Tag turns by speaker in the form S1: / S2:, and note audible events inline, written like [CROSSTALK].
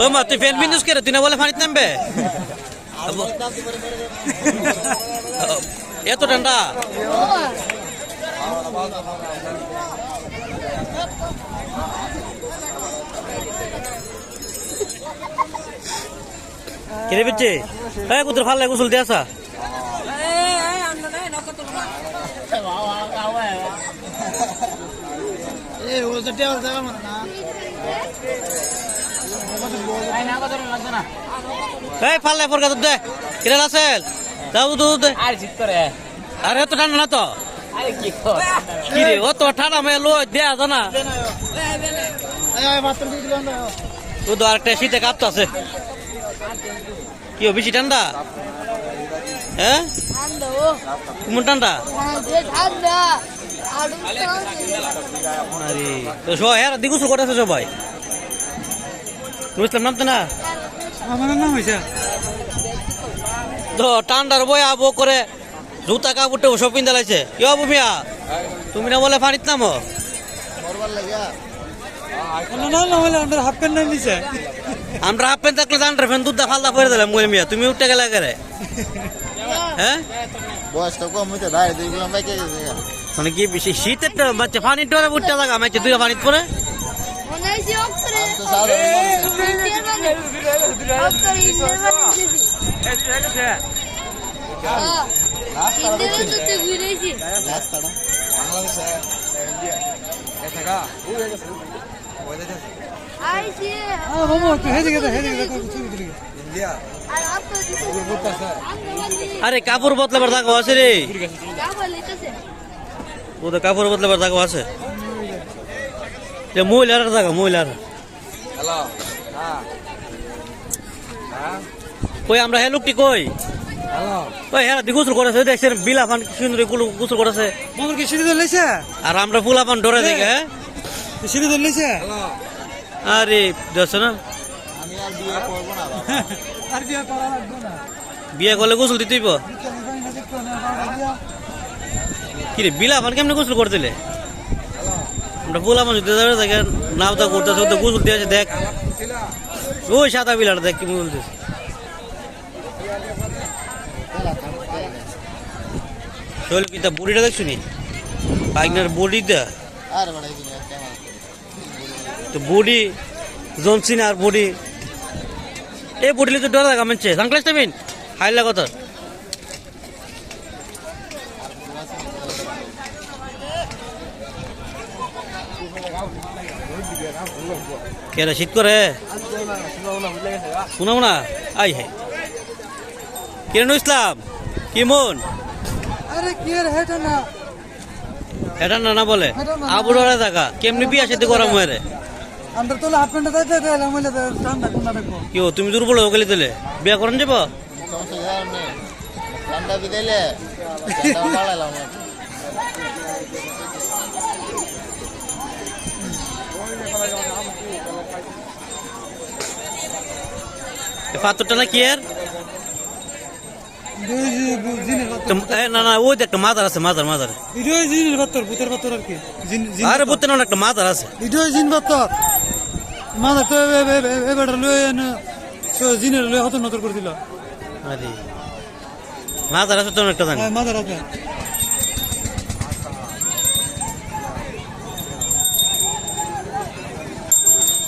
S1: ও মা, তুই ফ্যান বিন্যুস করে তুই না বলে পানিতে নামবে? এত ঠান্ডা কিরে বিচ্ছে? এই কুতুর ফাল্লে গোসল দিয়ে আসা। এই ফাল্লে ফরকা দুধ দে। কিরে রাসেল? দাও দুধ দে।
S2: আর জিত করে।
S1: আরে এত ঠান্ডা না তো?
S2: আরে কি কর
S1: কিরে ও তো ঠান্ডা মেয়ে লো দেয়া জানা ও তো আরেকটা শীতে কাঁপতো আছে কি ও বেশি ঠান্ডা? হ্যাঁ? কেমন ঠান্ডা?
S3: ঠান্ডা আর
S1: আরে তো সবাই হ্যাঁ দিগুসু করেছে সবাই। বুঝলাম নামতে না?
S4: আমার নাম হয়েছে
S1: তো ঠান্ডার বই আবো করে জুতা কাপড় সব পিন দালাইছে কি হব মিয়া? তুমি না বলে পানিত নামো? আমরা হাফ প্যান্ট থাকলে আন্ডার প্যান্ট দুধ ফালদা করে দিলাম মই মিয়া? তুমি উঠতে গেলে করে হ্যাঁ?
S5: বয়সটা কম হইতে দাঁড়িয়ে দেখলাম বাইকে গেছে
S1: মানে কি বেশি শীতের তো বাচ্চা পানি টরে উঠতে লাগা মাইছে দুই পানিত পরে।
S3: আর
S1: কাপড় বদলাবার জায়গা আছে রে। ও তো কাপড় বদলাবার জায়গা আছে। মহিলার জায়গা মহিলার। কই আমরা হে লোকটি কই? ওই হ্যাঁ দি গোসল করেছে দেখছেন বিলা ফান সুন্দরগুলো গোসল করেছে।
S4: কি সিঁড়ি ধরে লেছে
S1: আর আমরা ফুলা পান ডরে দেখে হ্যাঁ।
S4: সিঁড়ি ধরে লেছে
S1: আরে দেখছ না।
S5: আমি আর বিয়ে করব না বাবা। [LAUGHS]
S4: আর বিয়ে করা লাগবে না।
S1: বিয়ে করলে গোসল দিতেইব কি রে বিলা ফান কেমনে গোসল করছিলে আমরা ফুলা পান দিতে যাবে দেখে নাও তা করতেছে গোসল দিয়েছে দেখ। ওই সাদা বিলাটা দেখ কি বলতেছে কি তা বুড়িটা দেখছ নি? বাইকনার বডিটা। তো বডি জনসিন আর বডি। এই বডিলে তো ডর লাগা মানছে সানগ্লাস টাইমিন হাইলা কথা কেরা শীত করে? শোনাও না? আই হে। কিরণ ইসলাম? কি মন?
S4: আরে কি হেটা না।
S1: এটা না না বলে? আবুড়ারে থাকা কেমনি বিয়া সাথে করা মরে
S4: আমরা তোলা হাফ প্যান্ট দাইতে গেলাম বলে ঠান্ডা কোনটা দেখব?
S1: কি তুমি দুর্বল হয়ে গেলে দিলে বিয়া করেন যাব।
S5: ঠান্ডা বিদাইলে ঠান্ডা বাড়াইলাম
S1: পাথরটা না কি একটা মাথার আছে মাথার মাথার
S4: জিনের ভূতের আর কি
S1: আরে বুঝতে না, একটা মাথার আছে।
S4: ভিডিও জিন পাত্র মাথা তো লয়ে জিনের লয়ে হত নতর করে দিল
S1: আরে মাথার আছে একটা জানি।
S4: হ্যাঁ মাথার আছে।